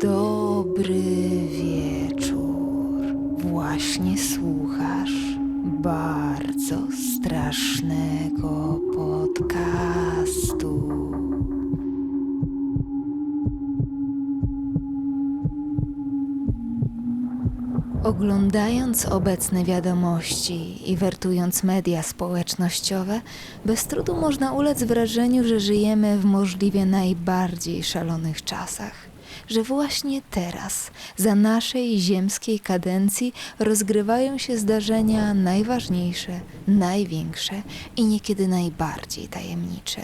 Dobry wieczór. Właśnie słuchasz bardzo strasznego podcastu. Oglądając obecne wiadomości i wertując media społecznościowe, bez trudu można ulec wrażeniu, że żyjemy w możliwie najbardziej szalonych czasach. Że właśnie teraz, za naszej ziemskiej kadencji, rozgrywają się zdarzenia najważniejsze, największe i niekiedy najbardziej tajemnicze.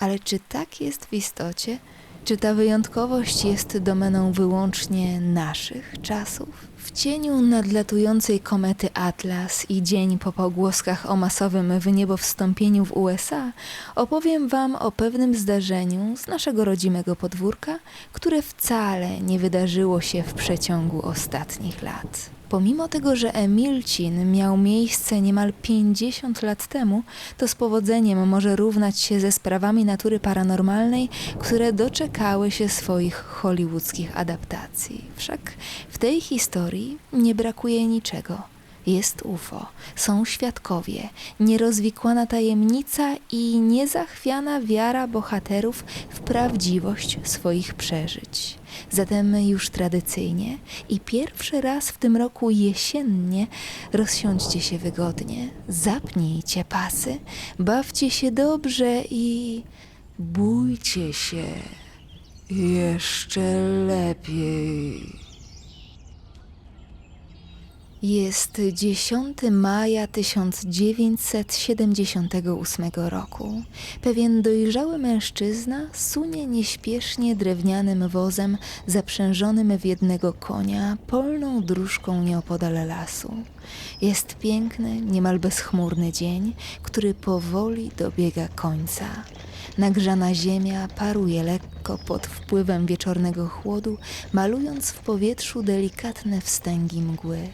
Ale czy tak jest w istocie? Czy ta wyjątkowość jest domeną wyłącznie naszych czasów? W cieniu nadlatującej komety Atlas i dzień po pogłoskach o masowym wyniebowstąpieniu w USA opowiem Wam o pewnym zdarzeniu z naszego rodzimego podwórka, które wcale nie wydarzyło się w przeciągu ostatnich lat. Pomimo tego, że Emilcin miał miejsce niemal 50 lat temu, to z powodzeniem może równać się ze sprawami natury paranormalnej, które doczekały się swoich hollywoodzkich adaptacji. Wszak w tej historii nie brakuje niczego. Jest UFO, są świadkowie, nierozwikłana tajemnica i niezachwiana wiara bohaterów w prawdziwość swoich przeżyć. Zatem już tradycyjnie i pierwszy raz w tym roku jesiennie rozsiądźcie się wygodnie, zapnijcie pasy, bawcie się dobrze i bójcie się jeszcze lepiej. Jest 10 maja 1978 roku. Pewien dojrzały mężczyzna sunie nieśpiesznie drewnianym wozem zaprzężonym w jednego konia polną dróżką nieopodal lasu. Jest piękny, niemal bezchmurny dzień, który powoli dobiega końca. Nagrzana ziemia paruje lekko pod wpływem wieczornego chłodu, malując w powietrzu delikatne wstęgi mgły.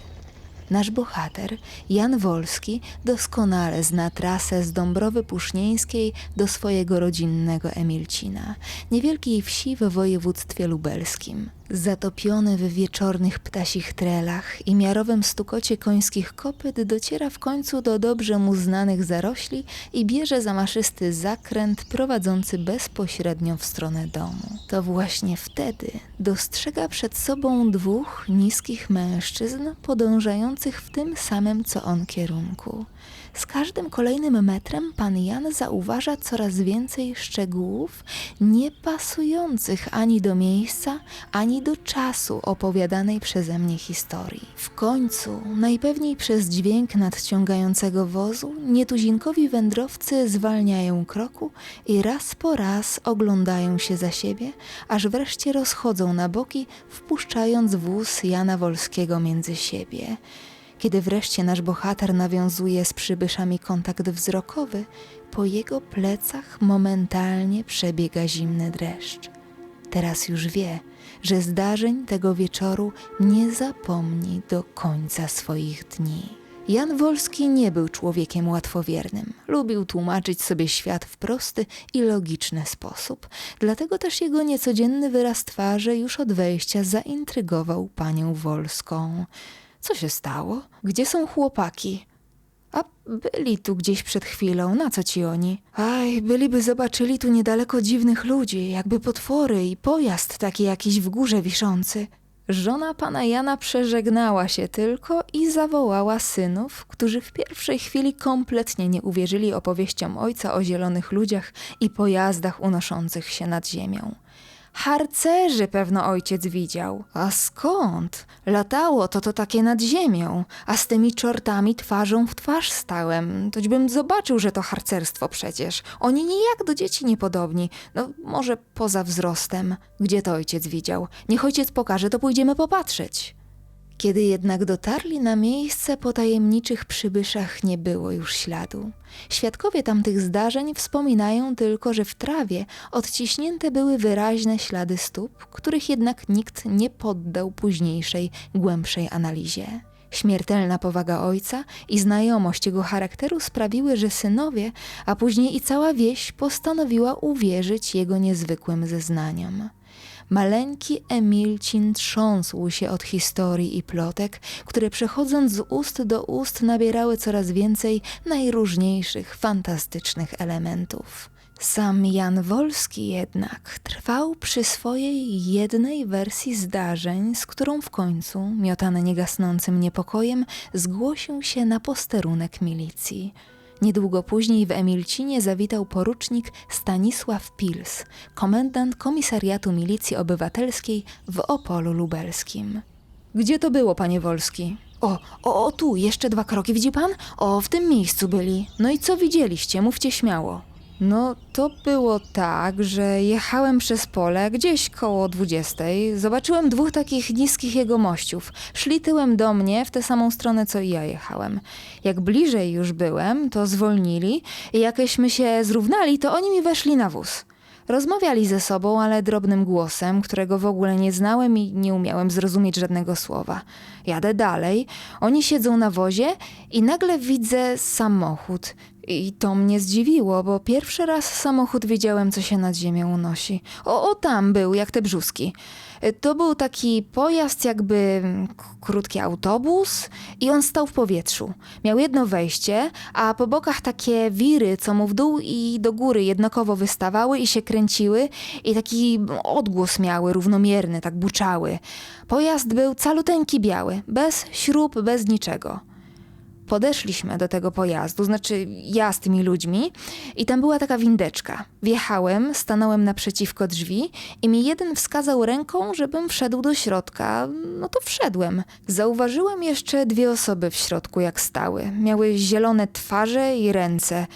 Nasz bohater, Jan Wolski, doskonale zna trasę z Dąbrowy Pusznieńskiej do swojego rodzinnego Emilcina, niewielkiej wsi we województwie lubelskim. Zatopiony w wieczornych ptasich trelach i miarowym stukocie końskich kopyt dociera w końcu do dobrze mu znanych zarośli i bierze zamaszysty zakręt prowadzący bezpośrednio w stronę domu. To właśnie wtedy dostrzega przed sobą dwóch niskich mężczyzn podążających w tym samym co on kierunku. Z każdym kolejnym metrem pan Jan zauważa coraz więcej szczegółów niepasujących ani do miejsca, ani do czasu opowiadanej przeze mnie historii. W końcu, najpewniej przez dźwięk nadciągającego wozu, nietuzinkowi wędrowcy zwalniają kroku i raz po raz oglądają się za siebie, aż wreszcie rozchodzą na boki, wpuszczając wóz Jana Wolskiego między siebie. Kiedy wreszcie nasz bohater nawiązuje z przybyszami kontakt wzrokowy, po jego plecach momentalnie przebiega zimny dreszcz. Teraz już wie, że zdarzeń tego wieczoru nie zapomni do końca swoich dni. Jan Wolski nie był człowiekiem łatwowiernym. Lubił tłumaczyć sobie świat w prosty i logiczny sposób. Dlatego też jego niecodzienny wyraz twarzy już od wejścia zaintrygował panią Wolską. Co się stało? Gdzie są chłopaki? A byli tu gdzieś przed chwilą, na co ci oni? Aj, byliby zobaczyli tu niedaleko dziwnych ludzi, jakby potwory i pojazd taki jakiś w górze wiszący. Żona pana Jana przeżegnała się tylko i zawołała synów, którzy w pierwszej chwili kompletnie nie uwierzyli opowieściom ojca o zielonych ludziach i pojazdach unoszących się nad ziemią. Harcerzy pewno ojciec widział. A skąd? Latało to to takie nad ziemią, a z tymi czortami twarzą w twarz stałem. Toćbym zobaczył, że to harcerstwo przecież. Oni nijak do dzieci niepodobni. No, może poza wzrostem. Gdzie to ojciec widział? Niech ojciec pokaże, to pójdziemy popatrzeć. Kiedy jednak dotarli na miejsce, po tajemniczych przybyszach nie było już śladu. Świadkowie tamtych zdarzeń wspominają tylko, że w trawie odciśnięte były wyraźne ślady stóp, których jednak nikt nie poddał późniejszej, głębszej analizie. Śmiertelna powaga ojca i znajomość jego charakteru sprawiły, że synowie, a później i cała wieś postanowiła uwierzyć jego niezwykłym zeznaniom. Maleńki Emilcin trząsł się od historii i plotek, które przechodząc z ust do ust nabierały coraz więcej najróżniejszych, fantastycznych elementów. Sam Jan Wolski jednak trwał przy swojej jednej wersji zdarzeń, z którą w końcu, miotany niegasnącym niepokojem, zgłosił się na posterunek milicji. Niedługo później w Emilcinie zawitał porucznik Stanisław Pils, komendant Komisariatu Milicji Obywatelskiej w Opolu Lubelskim. Gdzie to było, panie Wolski? O, o, o, tu, jeszcze dwa kroki, widzi pan? O, w tym miejscu byli. No i co widzieliście? Mówcie śmiało. No, to było tak, że jechałem przez pole gdzieś koło 20. Zobaczyłem dwóch takich niskich jegomościów. Szli tyłem do mnie w tę samą stronę, co i ja jechałem. Jak bliżej już byłem, to zwolnili i jakieśmy się zrównali, to oni mi weszli na wóz. Rozmawiali ze sobą, ale drobnym głosem, którego w ogóle nie znałem i nie umiałem zrozumieć żadnego słowa. Jadę dalej, oni siedzą na wozie i nagle widzę samochód. I to mnie zdziwiło, bo pierwszy raz samochód widziałem, co się nad ziemią unosi. O, o tam był, jak te brzuski. To był taki pojazd, jakby k- krótki autobus, i on stał w powietrzu. Miał jedno wejście, a po bokach takie wiry, co mu w dół i do góry jednakowo wystawały i się kręciły, i taki odgłos miały równomierny, tak buczały. Pojazd był caluteńki biały, bez śrub, bez niczego podeszliśmy do tego pojazdu, znaczy ja z tymi ludźmi, i tam była taka windeczka. Wjechałem, stanąłem naprzeciwko drzwi i mi jeden wskazał ręką, żebym wszedł do środka. No to wszedłem. Zauważyłem jeszcze dwie osoby w środku, jak stały. Miały zielone twarze i ręce.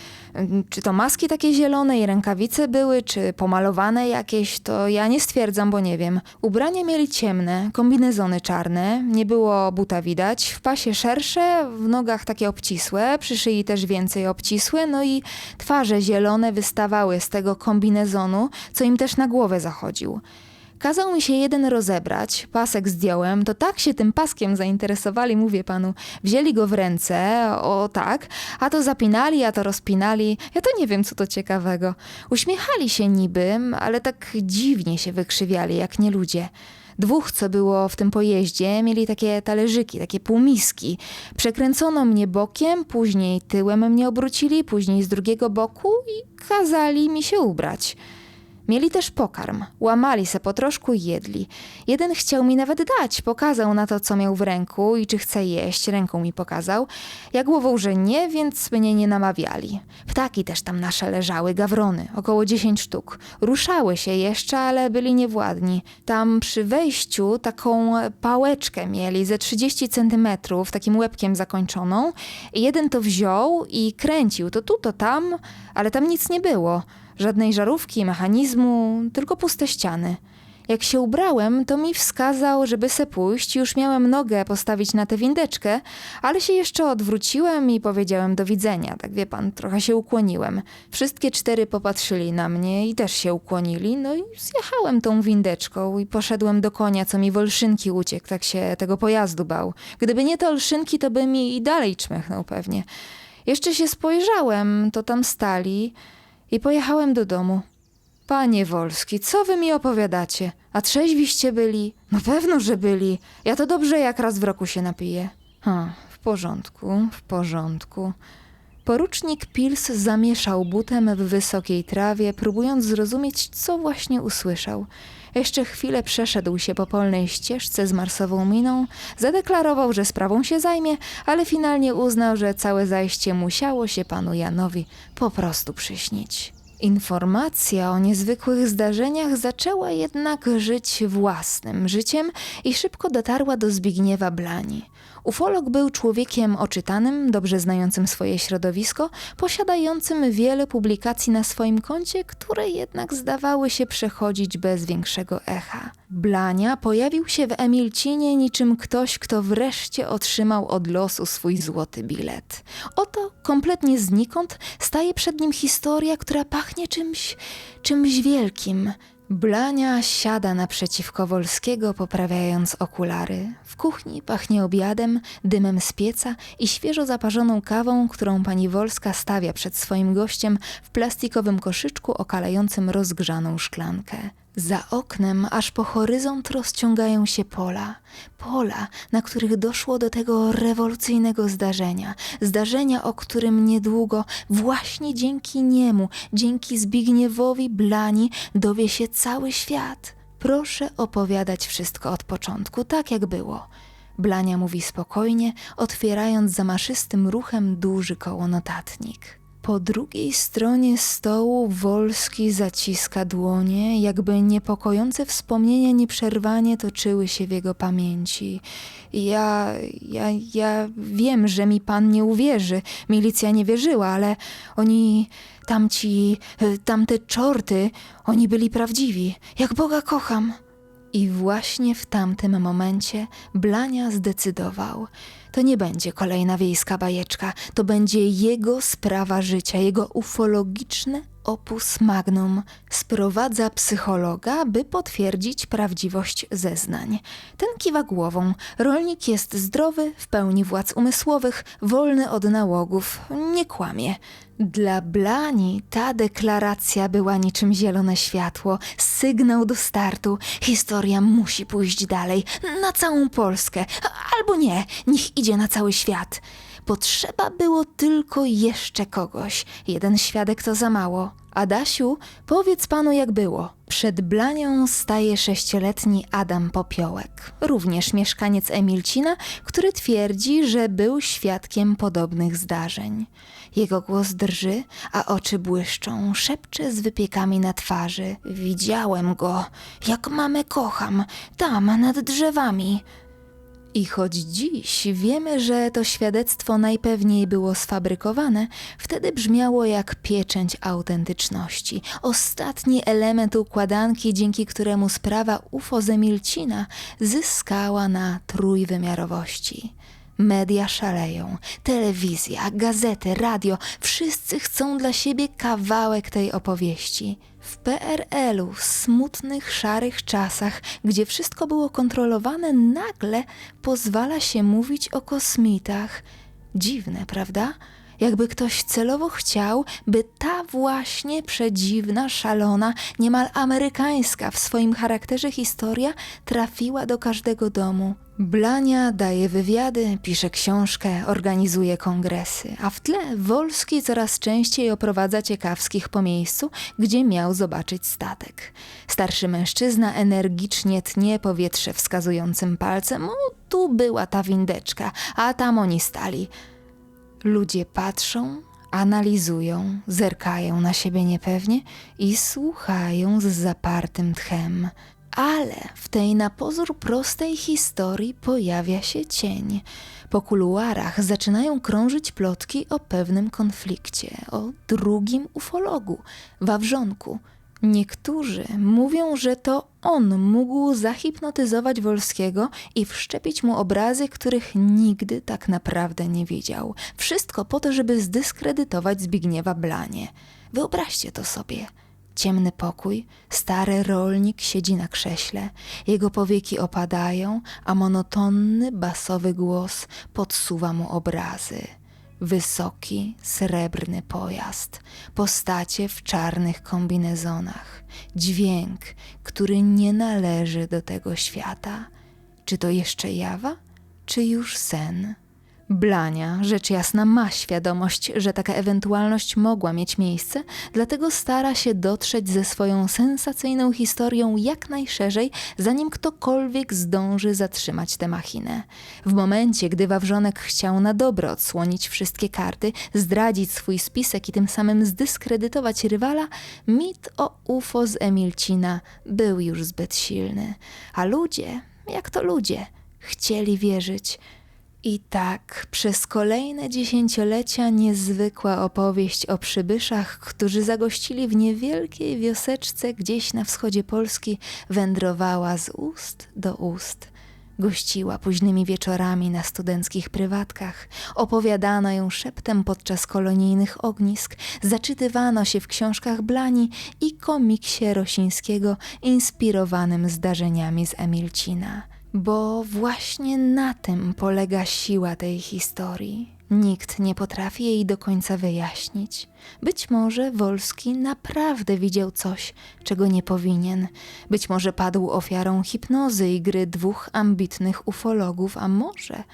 Czy to maski takie zielone i rękawice były, czy pomalowane jakieś, to ja nie stwierdzam, bo nie wiem. Ubrania mieli ciemne, kombinezony czarne, nie było buta widać, w pasie szersze, w nogach takie obcisłe, przy szyi też więcej obcisłe, no i twarze zielone wystawały z tego kombinezonu, co im też na głowę zachodził. Kazał mi się jeden rozebrać, pasek zdjąłem, to tak się tym paskiem zainteresowali, mówię panu. Wzięli go w ręce, o tak, a to zapinali, a to rozpinali. Ja to nie wiem, co to ciekawego. Uśmiechali się niby, ale tak dziwnie się wykrzywiali, jak nie ludzie. Dwóch, co było w tym pojeździe, mieli takie talerzyki, takie półmiski. Przekręcono mnie bokiem, później tyłem mnie obrócili, później z drugiego boku i kazali mi się ubrać. Mieli też pokarm. Łamali se po troszku i jedli. Jeden chciał mi nawet dać, pokazał na to, co miał w ręku i czy chce jeść, ręką mi pokazał. Ja głową, że nie, więc mnie nie namawiali. Ptaki też tam nasze leżały, gawrony, około dziesięć sztuk. Ruszały się jeszcze, ale byli niewładni. Tam przy wejściu taką pałeczkę mieli ze 30 centymetrów, takim łebkiem zakończoną. I jeden to wziął i kręcił, to tu, to tam, ale tam nic nie było. Żadnej żarówki, mechanizmu, tylko puste ściany. Jak się ubrałem, to mi wskazał, żeby se pójść. Już miałem nogę postawić na tę windeczkę, ale się jeszcze odwróciłem i powiedziałem do widzenia. Tak wie pan, trochę się ukłoniłem. Wszystkie cztery popatrzyli na mnie i też się ukłonili, no i zjechałem tą windeczką i poszedłem do konia, co mi w olszynki uciekł, tak się tego pojazdu bał. Gdyby nie te olszynki, to by mi i dalej czmychnął pewnie. Jeszcze się spojrzałem, to tam stali i pojechałem do domu. Panie Wolski, co wy mi opowiadacie? A trzeźwiście byli? No pewno, że byli. Ja to dobrze jak raz w roku się napiję. Ha, w porządku, w porządku. Porucznik Pils zamieszał butem w wysokiej trawie, próbując zrozumieć, co właśnie usłyszał. Jeszcze chwilę przeszedł się po polnej ścieżce z marsową miną, zadeklarował, że sprawą się zajmie, ale finalnie uznał, że całe zajście musiało się panu Janowi po prostu przyśnić. Informacja o niezwykłych zdarzeniach zaczęła jednak żyć własnym życiem i szybko dotarła do Zbigniewa Blani. Ufolog był człowiekiem oczytanym, dobrze znającym swoje środowisko, posiadającym wiele publikacji na swoim koncie, które jednak zdawały się przechodzić bez większego echa. Blania pojawił się w Emilcinie niczym ktoś, kto wreszcie otrzymał od losu swój złoty bilet. Oto kompletnie znikąd staje przed nim historia, która pachnie czymś, czymś wielkim. Blania siada naprzeciwko Wolskiego, poprawiając okulary. W kuchni pachnie obiadem, dymem z pieca i świeżo zaparzoną kawą, którą pani Wolska stawia przed swoim gościem w plastikowym koszyczku okalającym rozgrzaną szklankę. Za oknem aż po horyzont rozciągają się pola. Pola, na których doszło do tego rewolucyjnego zdarzenia. Zdarzenia, o którym niedługo, właśnie dzięki niemu, dzięki Zbigniewowi Blani, dowie się cały świat. Proszę opowiadać wszystko od początku, tak jak było. Blania mówi spokojnie, otwierając zamaszystym ruchem duży kołonotatnik. Po drugiej stronie stołu Wolski zaciska dłonie, jakby niepokojące wspomnienia nieprzerwanie toczyły się w jego pamięci. Ja, ja, ja wiem, że mi pan nie uwierzy. Milicja nie wierzyła, ale oni, tamci, y, tamte czorty, oni byli prawdziwi. Jak Boga kocham. I właśnie w tamtym momencie Blania zdecydował. To nie będzie kolejna wiejska bajeczka, to będzie jego sprawa życia, jego ufologiczne opus magnum. Sprowadza psychologa, by potwierdzić prawdziwość zeznań. Ten kiwa głową. Rolnik jest zdrowy, w pełni władz umysłowych, wolny od nałogów, nie kłamie. Dla Blani ta deklaracja była niczym zielone światło, sygnał do startu. Historia musi pójść dalej, na całą Polskę, albo nie, niech idzie na cały świat. Potrzeba było tylko jeszcze kogoś. Jeden świadek to za mało. Adasiu, powiedz panu jak było. Przed Blanią staje sześcioletni Adam Popiołek, również mieszkaniec Emilcina, który twierdzi, że był świadkiem podobnych zdarzeń. Jego głos drży, a oczy błyszczą, szepcze z wypiekami na twarzy. Widziałem go, jak mamę kocham, tam nad drzewami. I choć dziś wiemy, że to świadectwo najpewniej było sfabrykowane, wtedy brzmiało jak pieczęć autentyczności. Ostatni element układanki, dzięki któremu sprawa UFO Zemilcina zyskała na trójwymiarowości. Media szaleją, telewizja, gazety, radio, wszyscy chcą dla siebie kawałek tej opowieści. W PRL-u, smutnych, szarych czasach, gdzie wszystko było kontrolowane, nagle pozwala się mówić o kosmitach. Dziwne, prawda? Jakby ktoś celowo chciał, by ta właśnie przedziwna, szalona, niemal amerykańska w swoim charakterze historia trafiła do każdego domu. Blania daje wywiady, pisze książkę, organizuje kongresy, a w tle Wolski coraz częściej oprowadza ciekawskich po miejscu, gdzie miał zobaczyć statek. Starszy mężczyzna energicznie tnie powietrze wskazującym palcem. O, tu była ta windeczka, a tam oni stali. Ludzie patrzą, analizują, zerkają na siebie niepewnie i słuchają z zapartym tchem. Ale w tej na pozór prostej historii pojawia się cień. Po kuluarach zaczynają krążyć plotki o pewnym konflikcie, o drugim ufologu, Wawrzonku. Niektórzy mówią, że to on mógł zahipnotyzować Wolskiego i wszczepić mu obrazy, których nigdy tak naprawdę nie widział. Wszystko po to, żeby zdyskredytować Zbigniewa Blanie. Wyobraźcie to sobie. Ciemny pokój, stary rolnik siedzi na krześle, jego powieki opadają, a monotonny, basowy głos podsuwa mu obrazy. Wysoki, srebrny pojazd, postacie w czarnych kombinezonach, dźwięk, który nie należy do tego świata. Czy to jeszcze jawa, czy już sen? Blania, rzecz jasna, ma świadomość, że taka ewentualność mogła mieć miejsce, dlatego stara się dotrzeć ze swoją sensacyjną historią jak najszerzej, zanim ktokolwiek zdąży zatrzymać tę machinę. W momencie, gdy Wawrzonek chciał na dobre odsłonić wszystkie karty, zdradzić swój spisek i tym samym zdyskredytować rywala, mit o UFO z Emilcina był już zbyt silny. A ludzie, jak to ludzie, chcieli wierzyć – i tak przez kolejne dziesięciolecia niezwykła opowieść o przybyszach, którzy zagościli w niewielkiej wioseczce gdzieś na wschodzie Polski, wędrowała z ust do ust. Gościła późnymi wieczorami na studenckich prywatkach, opowiadano ją szeptem podczas kolonijnych ognisk, zaczytywano się w książkach Blani i komiksie Rosińskiego inspirowanym zdarzeniami z Emilcina bo właśnie na tym polega siła tej historii. Nikt nie potrafi jej do końca wyjaśnić. Być może Wolski naprawdę widział coś, czego nie powinien. Być może padł ofiarą hipnozy i gry dwóch ambitnych ufologów, a może...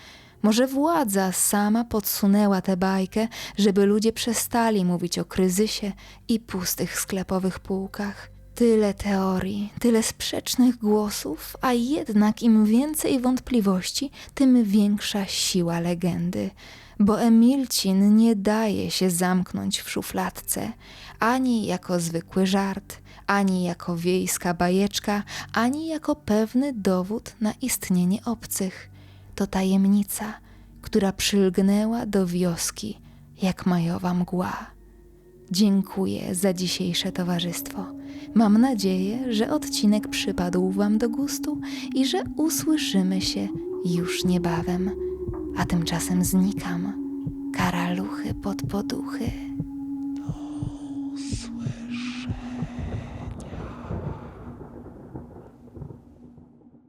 Może władza sama podsunęła tę bajkę, żeby ludzie przestali mówić o kryzysie i pustych sklepowych półkach. Tyle teorii, tyle sprzecznych głosów, a jednak im więcej wątpliwości, tym większa siła legendy. Bo Emilcin nie daje się zamknąć w szufladce, ani jako zwykły żart, ani jako wiejska bajeczka, ani jako pewny dowód na istnienie obcych. To tajemnica, która przylgnęła do wioski jak majowa mgła. Dziękuję za dzisiejsze towarzystwo. Mam nadzieję, że odcinek przypadł Wam do gustu i że usłyszymy się już niebawem. A tymczasem znikam. Karaluchy pod poduchy.